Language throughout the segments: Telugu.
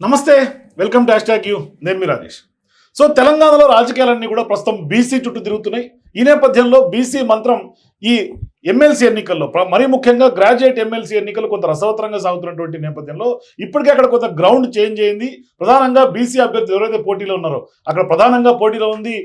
నమస్తే వెల్కమ్ టు హ్యాష్ యూ. నేను మీ రాజేష్. సో తెలంగాణలో రాజకీయాలన్నీ కూడా ప్రస్తుతం బీసీ చుట్టూ తిరుగుతున్నాయి. ఈ నేపథ్యంలో బీసీ మంత్రం ఈ ఎమ్మెల్సీ ఎన్నికల్లో మరీ ముఖ్యంగా గ్రాడ్యుయేట్ ఎమ్మెల్సీ ఎన్నికలు కొంత రసవతరంగా సాగుతున్నటువంటి నేపథ్యంలో ఇప్పటికే అక్కడ కొంత గ్రౌండ్ చేంజ్ అయింది. ప్రధానంగా బీసీ అభ్యర్థులు ఎవరైతే పోటీలో ఉన్నారో అక్కడ ప్రధానంగా పోటీలో ఉంది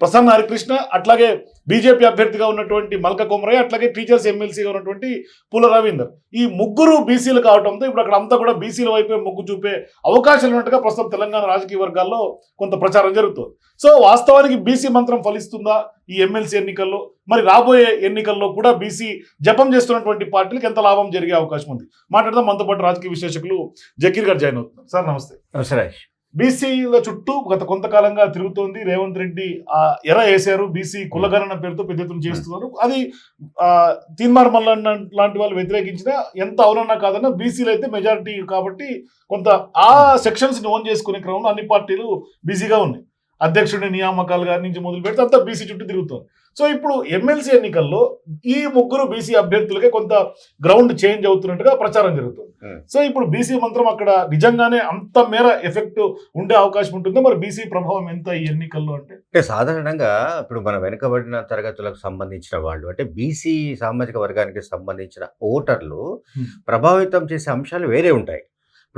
ప్రసన్న హరికృష్ణ అట్లాగే బీజేపీ అభ్యర్థిగా ఉన్నటువంటి మల్క కొమరయ్య అట్లాగే టీచర్స్ ఎమ్మెల్సీగా ఉన్నటువంటి పూల రవీందర్. ఈ ముగ్గురు బీసీలు కావడంతో ఇప్పుడు అక్కడ అంతా కూడా బీసీల వైపే మొగ్గు చూపే అవకాశాలు ఉన్నట్టుగా ప్రస్తుతం తెలంగాణ రాజకీయ వర్గాల్లో కొంత ప్రచారం జరుగుతుంది. సో వాస్తవానికి బీసీ మంత్రం ఫలిస్తుందా ఈ ఎమ్మెల్సీ ఎన్నికల్లో? మరి రాబోయే ఎన్నికల్లో కూడా బీసీ జపం చేస్తున్నటువంటి పార్టీలకు ఎంత లాభం జరిగే అవకాశం ఉంది? మాట్లాడదాం. మనతో పాటు రాజకీయ విశ్లేషకులు జకీర్ గారు జాయిన్ అవుతున్నారు. సార్ నమస్తే. నమస్తే బీసీల చుట్టూ గత కొంతకాలంగా తిరుగుతోంది. రేవంత్ రెడ్డి ఆ ఎర వేశారు. బీసీ కులగణన పేరుతో పెద్ద ఎత్తున చేస్తున్నారు. అది తీన్మార్ మల్లన్న లాంటి వాళ్ళు వ్యతిరేకించిన ఎంత అవునన్నా కాదన్నా బీసీలు అయితే మెజారిటీ కాబట్టి కొంత ఆ సెక్షన్స్ని ఓన్ చేసుకునే క్రమంలో అన్ని పార్టీలు బిజీగా ఉన్నాయి. అధ్యక్షుడి నియామకాలు గారి నుంచి మొదలు పెడితే అంతా బీసీ చుట్టూ తిరుగుతుంది. సో ఇప్పుడు ఎమ్మెల్సీ ఎన్నికల్లో ఈ ముగ్గురు బీసీ అభ్యర్థులకే కొంత గ్రౌండ్ చేంజ్ అవుతున్నట్టుగా ప్రచారం జరుగుతుంది. సో ఇప్పుడు బీసీ మంత్రం అక్కడ నిజంగానే అంత మేర ఎఫెక్ట్ ఉండే అవకాశం ఉంటుందో? మరి బీసీ ప్రభావం ఎంత ఈ ఎన్నికల్లో అంటే? అంటే సాధారణంగా ఇప్పుడు మన వెనుకబడిన తరగతులకు సంబంధించిన వాళ్ళు అంటే బీసీ సామాజిక వర్గానికి సంబంధించిన ఓటర్లు. ప్రభావితం చేసే అంశాలు వేరే ఉంటాయి.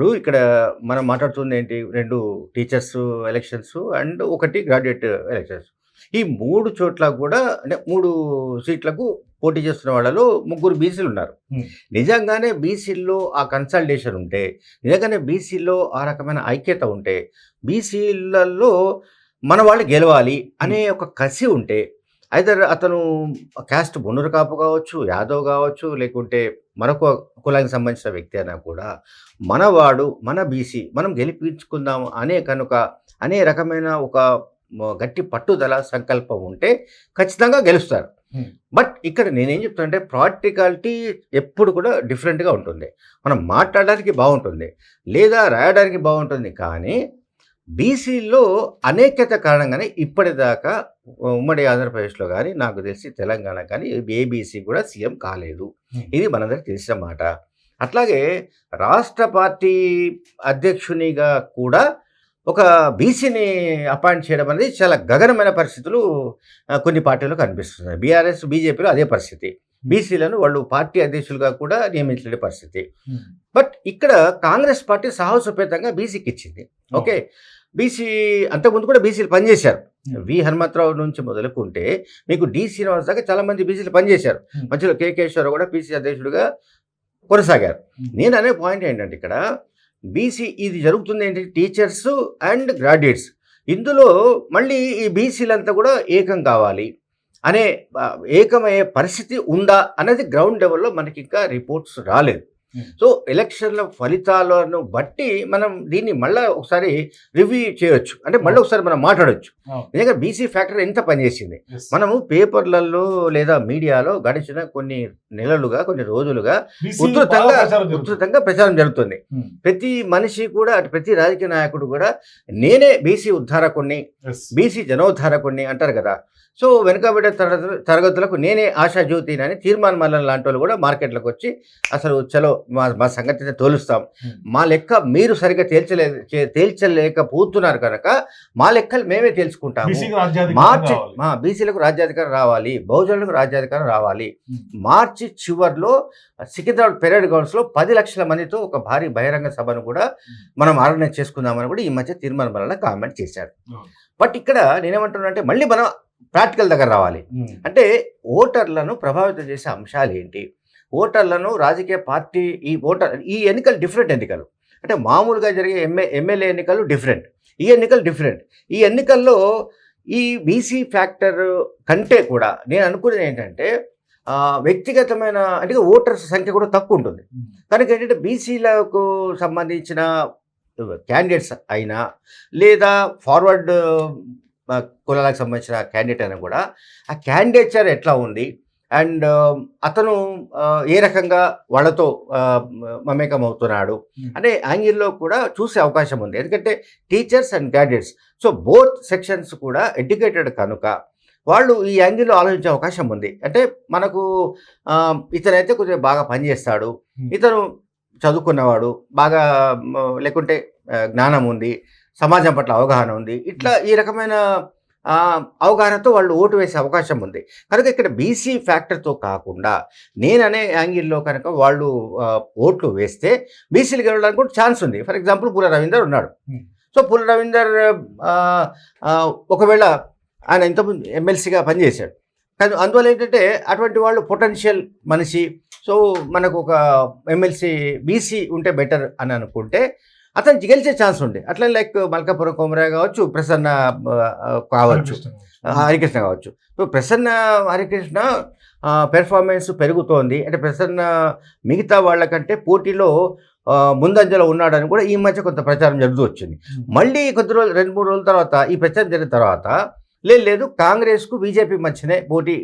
ఇప్పుడు ఇక్కడ మనం మాట్లాడుతుంది ఏంటి? రెండు టీచర్స్ ఎలక్షన్స్ అండ్ ఒకటి గ్రాడ్యుయేట్ ఎలక్షన్స్. ఈ మూడు చోట్ల కూడా అంటే మూడు సీట్లకు పోటీ చేస్తున్న వాళ్ళలో ముగ్గురు బీసీలు ఉన్నారు. నిజంగానే బీసీల్లో ఆ కన్సల్టేషన్ ఉంటే నిజంగానే బీసీలో ఆ రకమైన ఐక్యత ఉంటే బీసీలలో మన వాళ్ళు గెలవాలి అనే ఒక కసి ఉంటే ఐదర్ అతను క్యాస్ట్ బొన్నురు కాపు కావచ్చు యాదవ్ కావచ్చు లేకుంటే మరొక కులానికి సంబంధించిన వ్యక్తి అయినా కూడా మనవాడు మన బీసీ మనం గెలిపించుకుందాం అనే కనుక అనే రకమైన ఒక గట్టి పట్టుదల సంకల్పం ఉంటే ఖచ్చితంగా గెలుస్తారు. బట్ ఇక్కడ నేనేం చెప్తానంటే ప్రాక్టికాలిటీ ఎప్పుడు కూడా డిఫరెంట్గా ఉంటుంది మనం మాట్లాడడానికి బాగుంటుంది లేదా రాయడానికి బాగుంటుంది కానీ బీసీలో అనేకత కారణంగానే ఇప్పటిదాకా ఉమ్మడి ఆంధ్రప్రదేశ్లో కానీ నాకు తెలిసి తెలంగాణ కానీ ఏబీసీ కూడా సీఎం కాలేదు. ఇది మనందరికి తెలిసిన మాట. అట్లాగే రాష్ట్ర పార్టీ అధ్యక్షునిగా కూడా ఒక బీసీని అపాయింట్ చేయడం అనేది చాలా గగనమైన పరిస్థితులు కొన్ని పార్టీల్లో కనిపిస్తున్నాయి. బీఆర్ఎస్ బీజేపీలో అదే పరిస్థితి. బీసీలను వాళ్ళు పార్టీ అధ్యక్షులుగా కూడా నియమించలేని పరిస్థితి. బట్ ఇక్కడ కాంగ్రెస్ పార్టీ సాహసోపేతంగా బీసీకి ఇచ్చింది. ఓకే? బీసీ అంతకుముందు కూడా బీసీలు పనిచేశారు. Hmm. వి హనుమంతరావు నుంచి మొదలుకుంటే మీకు డి శ్రీనివాస్ దాకా చాలా మంది బీసీలు పనిచేశారు. Hmm. మధ్యలో కే కేశ్వరరావు కూడా బీసీ అధ్యక్షుడిగా కొనసాగారు. నేను అనే పాయింట్ ఏంటంటే ఇక్కడ బీసీ ఇది జరుగుతుంది ఏంటి? Teachers and graduates. ఇందులో మళ్ళీ ఈ బీసీలంతా కూడా ఏకం కావాలి అనే ఏకమయ్యే పరిస్థితి ఉందా అనేది గ్రౌండ్ లెవెల్లో మనకి ఇంకా రిపోర్ట్స్ రాలేదు. Hmm. సో ఎలక్షన్ల ఫలితాలను బట్టి మనం దీన్ని మళ్ళీ ఒకసారి రివ్యూ చేయొచ్చు అంటే మళ్ళీ ఒకసారి మనం మాట్లాడొచ్చు అవును. నిజంగా బీసీ ఫ్యాక్టర్ ఎంత పనిచేసింది. మనము పేపర్లలో లేదా మీడియాలో గడిచిన కొన్ని నెలలుగా కొన్ని రోజులుగా ఉధృతంగా. ఉధృతంగా ప్రచారం జరుగుతుంది Hmm. ప్రతి మనిషి కూడా అటు ప్రతి రాజకీయ నాయకుడు కూడా నేనే బీసీ ఉద్ధారకుణ్ణి. బీసీ జనోద్ధారకుణ్ణి అంటారు కదా సో వెనుకబడ్డ తరగతుల తరగతులకు నేనే ఆశాజ్యోతిని అని తీర్మాన్ మల్లన్ లాంటి వాళ్ళు కూడా మార్కెట్లోకి వచ్చి అసలు చలో మా మా సంగతిని తోలుస్తాం. మా లెక్క మీరు సరిగ్గా తేల్చలే తేల్చలేకపోతున్నారు కనుక మా లెక్కలు మేమే తేల్చుకుంటాము రాజ్యాధికారం మార్చి. మా బీసీలకు రాజ్యాధికారం రావాలి బహుజనులకు రాజ్యాధికారం రావాలి. మార్చి చివరిలో సికింద్రాబాద్ పెరేడ్ గ్రౌండ్స్లో పది లక్షల మందితో ఒక భారీ బహిరంగ సభను కూడా మనం ఆర్గనైజ్ చేసుకుందామని కూడా ఈ మధ్య తీర్మానం వల్ల కామెంట్ చేశారు. బట్ ఇక్కడ నేనేమంటున్నా మళ్ళీ మనం ప్రాక్టికల్ దగ్గర రావాలి. అంటే ఓటర్లను ప్రభావితం చేసే అంశాలు ఏంటి ఓటర్లను రాజకీయ పార్టీ ఈ ఓటర్ ఈ ఎన్నికలు డిఫరెంట్ ఎన్నికలు. అంటే మామూలుగా జరిగే ఎంఏ ఎమ్మెల్యే ఎన్నికలు డిఫరెంట్. ఈ ఎన్నికలు డిఫరెంట్. ఈ ఎన్నికల్లో ఈ బీసీ ఫ్యాక్టర్ కంటే కూడా నేను అనుకునేది ఏంటంటే వ్యక్తిగతమైన అంటే ఓటర్స్ సంఖ్య కూడా తక్కువ ఉంటుంది. కనుక ఏంటంటే బీసీలకు సంబంధించిన క్యాండిడేట్స్ అయినా లేదా ఫార్వర్డ్ కులాలకు సంబంధించిన క్యాండిడేట్ అయినా కూడా ఆ క్యాండిడేచర్ ఎట్లా ఉంది? అండ్ అతను ఏ రకంగా వాళ్ళతో మమేకం అవుతున్నాడు Hmm. అనే యాంగిల్లో కూడా చూసే అవకాశం ఉంది. ఎందుకంటే teachers and graduates so both sections కూడా ఎడ్యుకేటెడ్ కనుక వాళ్ళు ఈ యాంగిల్లో ఆలోచించే అవకాశం ఉంది. అంటే మనకు ఇతనైతే కొంచెం బాగా పనిచేస్తాడు. Hmm. ఇతను చదువుకున్నవాడు బాగా లేకుంటే జ్ఞానం ఉంది సమాజం పట్ల అవగాహన ఉంది. ఇట్లా ఈ రకమైన అవగాహనతో వాళ్ళు ఓటు వేసే అవకాశం ఉంది. కనుక ఇక్కడ బీసీ ఫ్యాక్టర్తో కాకుండా నేననే యాంగిల్లో కనుక వాళ్ళు ఓట్లు వేస్తే బీసీలు గెలవడానికి కూడా ఛాన్స్ ఉంది. ఫర్ ఎగ్జాంపుల్ పూల రవీందర్ ఉన్నాడు. Hmm. సో పూల రవీందర్ ఒకవేళ ఆయన ఇంతకుముందు ఎమ్మెల్సీగా పనిచేశాడు. కానీ అందువల్ల ఏంటంటే అటువంటి వాళ్ళు పొటెన్షియల్ మనిషి. సో మనకు ఒక ఎమ్మెల్సీ బీసీ ఉంటే బెటర్ అని అనుకుంటే అతను గెలిచే ఛాన్స్ ఉంది. అట్లా లైక్ మల్కాపురం కోమరాయ్ కావచ్చు ప్రసన్న కావచ్చు. హరికృష్ణ కావచ్చు. సో ప్రసన్న హరికృష్ణ పెర్ఫార్మెన్స్ పెరుగుతోంది. అంటే ప్రసన్న మిగతా వాళ్ళకంటే పోటీలో ముందంజలో ఉన్నాడని కూడా ఈ మధ్య కొంత ప్రచారం జరుగుతూ వచ్చింది. మళ్ళీ కొద్ది రోజులు రెండు మూడు రోజుల తర్వాత ఈ ప్రచారం జరిగిన తర్వాత లేదు లేదు కాంగ్రెస్కు బీజేపీ మధ్యనే పోటీ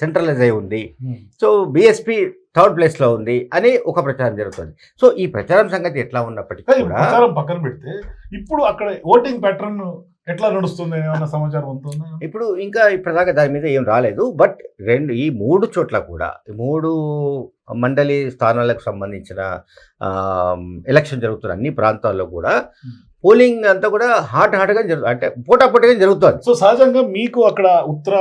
సెంట్రలైజ్ అయి ఉంది. సో బీఎస్పీ థర్డ్ ప్లేస్లో ఉంది అని ఒక ప్రచారం జరుగుతుంది. సో ఈ ప్రచారం సంగతి ఎట్లా ఉన్నప్పటికీ ప్రచారం పక్కన పెడితే ఇప్పుడు అక్కడ ఓటింగ్ ప్యాటర్న్ ఎట్లా నడుస్తుంది సమాచారం ఉంటుందా ఇప్పుడు ఇంకా ఇప్పటిదాకా దాని మీద ఏం రాలేదు. బట్ రెండు ఈ మూడు చోట్ల కూడా ఈ మూడు మండలి స్థానాలకు సంబంధించిన ఎలక్షన్ జరుగుతున్న అన్ని ప్రాంతాల్లో కూడా పోలింగ్ అంతా కూడా హాట్ హాట్గా జరుగుతుంది. అంటే పోటాపోటీగా జరుగుతుంది. సో సహజంగా మీకు అక్కడ ఉత్తర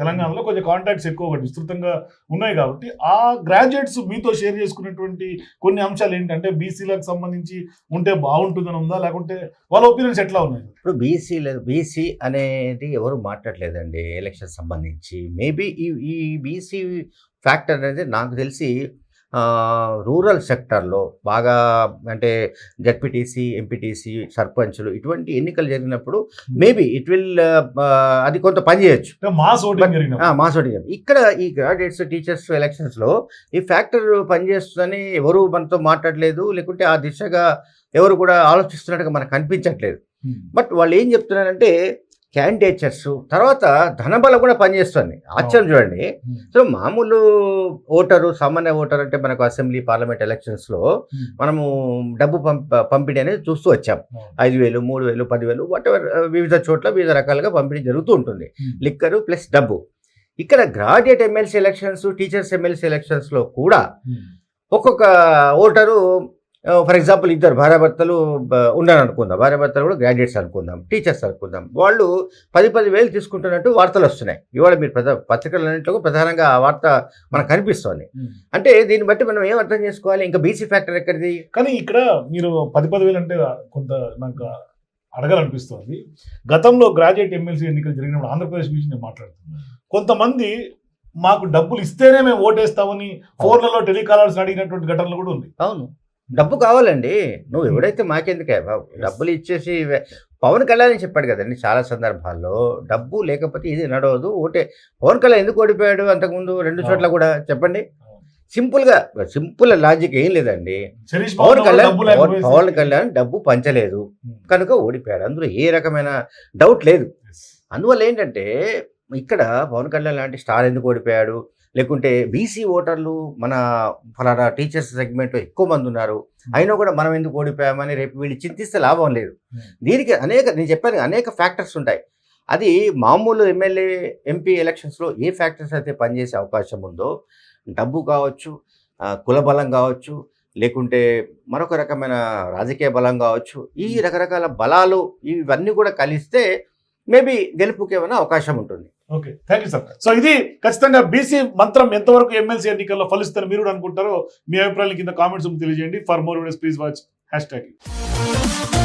తెలంగాణలో కొంచెం కాంటాక్ట్స్ ఎక్కువ విస్తృతంగా ఉన్నాయి కాబట్టి ఆ గ్రాడ్యుయేట్స్ మీతో షేర్ చేసుకున్నటువంటి కొన్ని అంశాలు ఏంటంటే బీసీలకు సంబంధించి ఉంటే బాగుంటుందని ఉందా? లేకుంటే వాళ్ళ ఒపీనియన్స్ ఎట్లా ఉన్నాయి? ఇప్పుడు బీసీ బీసీ అనేది ఎవరు మాట్లాడలేదండి. ఎలక్షన్ సంబంధించి. మేబీ ఈ ఈ బీసీ ఫ్యాక్టర్ అనేది నాకు తెలిసి రూరల్ సెక్టర్లో బాగా అంటే జడ్పీటీసీ ఎంపీటీసీ సర్పంచులు ఇటువంటి ఎన్నికలు జరిగినప్పుడు మేబీ ఇట్ విల్ అది కొంత పనిచేయచ్చు అంటే మాస్ ఓటింగ్ మాస్ ఓటింగ్ ఇక్కడ ఈ గ్రాడ్యుయేట్స్ టీచర్స్ ఎలక్షన్స్లో ఈ ఫ్యాక్టర్ పనిచేస్తుందని ఎవరు మనతో మాట్లాడలేదు లేకుంటే ఆ దిశగా ఎవరు కూడా ఆలోచిస్తున్నట్టుగా మనకు కనిపించట్లేదు. బట్ వాళ్ళు ఏం చెప్తున్నారంటే క్యాండిడేచర్స్ తర్వాత ధనబలం కూడా పనిచేస్తుంది. ఆశ్చర్యం చూడండి. సో మామూలు ఓటరు సామాన్య ఓటర్ అంటే మనకు అసెంబ్లీ పార్లమెంట్ ఎలక్షన్స్లో మనము డబ్బు పంప పంపిణీ అనేది చూస్తూ వచ్చాం. ఐదు వేలు మూడు వేలు పదివేలు వాట్ ఎవర్ వివిధ చోట్ల వివిధ రకాలుగా పంపిణీ జరుగుతూ ఉంటుంది. లిక్కరు ప్లస్ డబ్బు. ఇక్కడ graduate MLC elections teachers MLC ఎలక్షన్స్లో కూడా ఒక్కొక్క ఓటరు ఫర్ ఎగ్జాంపుల్ ఇద్దరు భార్యాభర్తలు బ- ఉన్నారు అనుకుందాం భార్యాభర్తలు కూడా గ్రాడ్యుయేట్స్ అనుకుందాం. టీచర్స్ అనుకుందాం. వాళ్ళు పది పది వేలు తీసుకుంటున్నట్టు వార్తలు వస్తున్నాయి. ఇవాళ మీరు ప్రధా పత్రికలన్నింటిలో ప్రధానంగా ఆ వార్త మనకు కనిపిస్తోంది. అంటే దీన్ని బట్టి మనం ఏం అర్థం చేసుకోవాలి? ఇంకా బీసీ ఫ్యాక్టర్ ఎక్కడిది? కానీ ఇక్కడ మీరు పది పదివేలు అంటే కొంత నాకు అడగాలనిపిస్తుంది. గతంలో గ్రాడ్యుయేట్ ఎమ్మెల్సీ ఎన్నికలు జరిగినప్పుడు ఆంధ్రప్రదేశ్ గురించి నేను మాట్లాడుతున్నాను కొంతమంది మాకు డబ్బులు ఇస్తేనే మేము ఓటేస్తామని ఫోన్లలో టెలికాలర్స్ అడిగినటువంటి ఘటనలు కూడా ఉంది అవును. డబ్బు కావాలండి. నువ్వు ఎవడైతే మాకెందుకే బాబు? డబ్బులు ఇచ్చేసి పవన్ కళ్యాణ్ చెప్పాడు కదండి చాలా సందర్భాల్లో. డబ్బు లేకపోతే ఇది నడవదు. ఓటే పవన్ కళ్యాణ్ ఎందుకు ఓడిపోయాడు అంతకుముందు రెండు చోట్ల కూడా చెప్పండి. సింపుల్గా సింపుల్ లాజిక్ ఏం లేదండి. పవన్ కళ్యాణ్ పవన్ కళ్యాణ్ డబ్బు పంచలేదు. కనుక ఓడిపోయాడు. అందులో ఏ రకమైన డౌట్ లేదు. అందువల్ల ఏంటంటే ఇక్కడ పవన్ కళ్యాణ్ లాంటి స్టార్ ఎందుకు ఓడిపోయాడు? లేకుంటే బీసీ ఓటర్లు మన ఫలానా టీచర్స్ సెగ్మెంట్లో ఎక్కువ మంది ఉన్నారు. అయినా కూడా మనం ఎందుకు ఓడిపోయామని రేపు వీళ్ళు చింతిస్తే లాభం లేదు. దీనికి అనేక నేను చెప్పాను అనేక ఫ్యాక్టర్స్ ఉంటాయి. అది మామూలు ఎమ్మెల్యే ఎంపీ ఎలక్షన్స్లో ఏ ఫ్యాక్టర్స్ అయితే పనిచేసే అవకాశం ఉందో డబ్బు కావచ్చు కుల బలం కావచ్చు లేకుంటే మరొక రకమైన రాజకీయ బలం కావచ్చు ఈ రకరకాల బలాలు ఇవన్నీ కూడా కలిస్తే మేబీ గెలుపుకి ఏమైనా అవకాశం ఉంటుంది. Okay thank you sir so ఇది ఖచ్చితంగా బీసీ మంత్రం ఎంతవరకు ఎమ్మెల్సీ ఎన్నికల్లో ఫలిస్తుందని మీరు కూడా అనుకుంటారో మీ అభిప్రాయాలు కింద కామెంట్స్ తెలియజేయండి. For more videos please watch hashtag